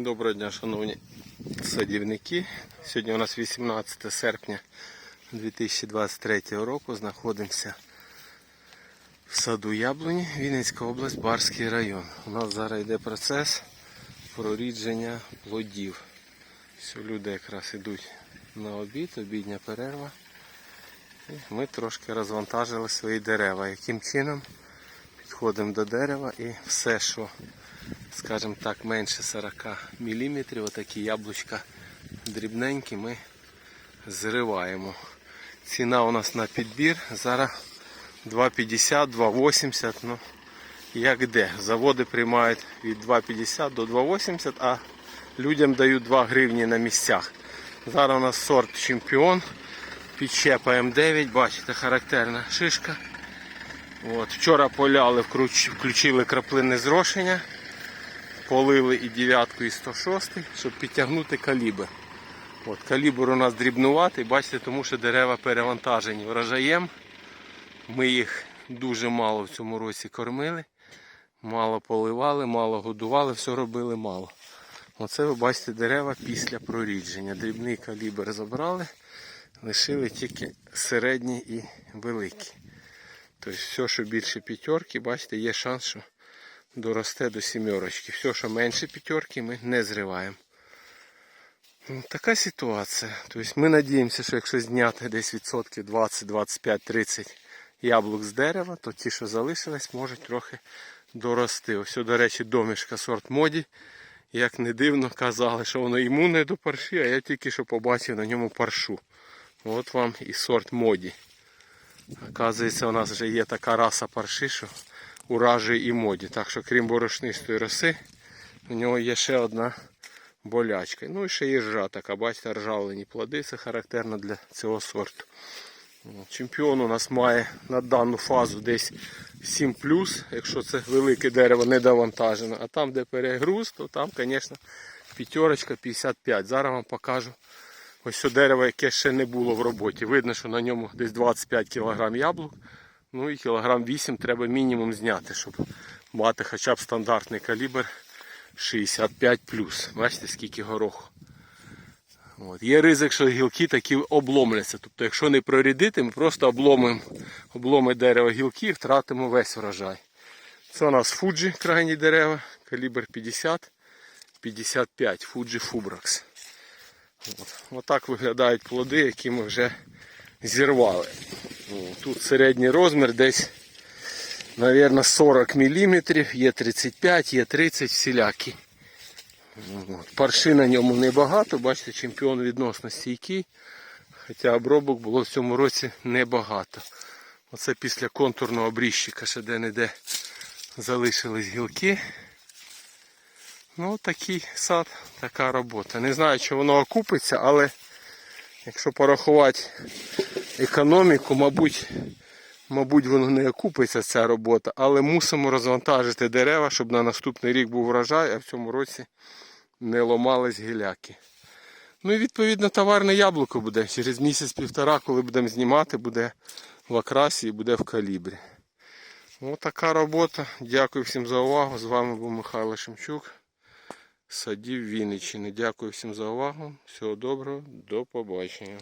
Доброго дня, шановні садівники. Сьогодні у нас 18 серпня 2023 року. Знаходимося в саду Яблуні, Вінницька область, Барський район. У нас зараз йде процес прорідження плодів. Все, люди якраз йдуть на обід, обідня перерва. І ми трошки розвантажили свої дерева. Яким чином підходимо до дерева і все, що скажімо так, менше 40 мм, отакі яблучка дрібненькі ми зриваємо. Ціна у нас на підбір зараз 2,50, 2,80. Ну, як де. Заводи приймають від 2,50 до 2,80, а людям дають 2 гривні на місцях. Зараз у нас сорт чемпіон. Підщепа М9, бачите, характерна шишка. От, вчора поляли, включили краплинне зрошення полили і дев'ятку, і 106, щоб підтягнути калібр. От, калібр у нас дрібнуватий, бачите, тому що дерева перевантажені врожаєм. Ми їх дуже мало в цьому році кормили, мало поливали, мало годували, все робили мало. Оце ви бачите дерева після прорідження. Дрібний калібр забрали, лишили тільки середні і великі. Тобто все, що більше п'ятерки, бачите, є шанс, що доросте до сімерочки. Все, що менше п'ятерки, ми не зриваємо. Ну, Така ситуація. Тобто ми надіємося, що якщо зняти десь відсотків 20, 25, 30 яблук з дерева, то ті, що залишились, можуть трохи дорости. Ось, до речі, домішка сорт моді. Як не дивно, казали, що воно імунне до парші, а я тільки що побачив на ньому паршу. От вам і сорт моді. Оказується, у нас вже є така раса парши, що уражує і моді. Так що, крім борошнистої роси, у нього є ще одна болячка. Ну і ще є ржа така, бачите, ржавлені плоди, це характерно для цього сорту. Чемпіон у нас має на дану фазу десь 7 якщо це велике дерево не довантажено. А там, де перегруз, то там, звісно, п'ятерочка 55. Зараз вам покажу ось це дерево, яке ще не було в роботі. Видно, що на ньому десь 25 кг яблук. Ну і кілограм 8 треба мінімум зняти, щоб мати хоча б стандартний калібр 65 Бачите, скільки гороху. От. Є ризик, що гілки такі обломляться. Тобто, якщо не прорідити, ми просто обломимо обломи дерева гілки і втратимо весь врожай. Це у нас фуджі крайні дерева, калібр 50, 55, фуджі Фубракс. От. Отак виглядають плоди, які ми вже зірвали. Тут середній розмір десь, мабуть, 40 мм, є 35, є 30 всілякі. От. Парши на ньому небагато, бачите, чемпіон відносно стійкий. Хоча обробок було в цьому році небагато. Оце після контурного обріжчика ще де-не-де залишились гілки. Ну такий сад, така робота. Не знаю, чи воно окупиться, але якщо порахувати економіку, мабуть, мабуть, воно не окупиться ця робота, але мусимо розвантажити дерева, щоб на наступний рік був врожай, а в цьому році не ломались гіляки. Ну і відповідно товарне яблуко буде. Через місяць-півтора, коли будемо знімати, буде в окрасі і буде в калібрі. Ось така робота. Дякую всім за увагу. З вами був Михайло Шемчук. Садів Вінниччини. Дякую всім за увагу. Всього доброго, до побачення.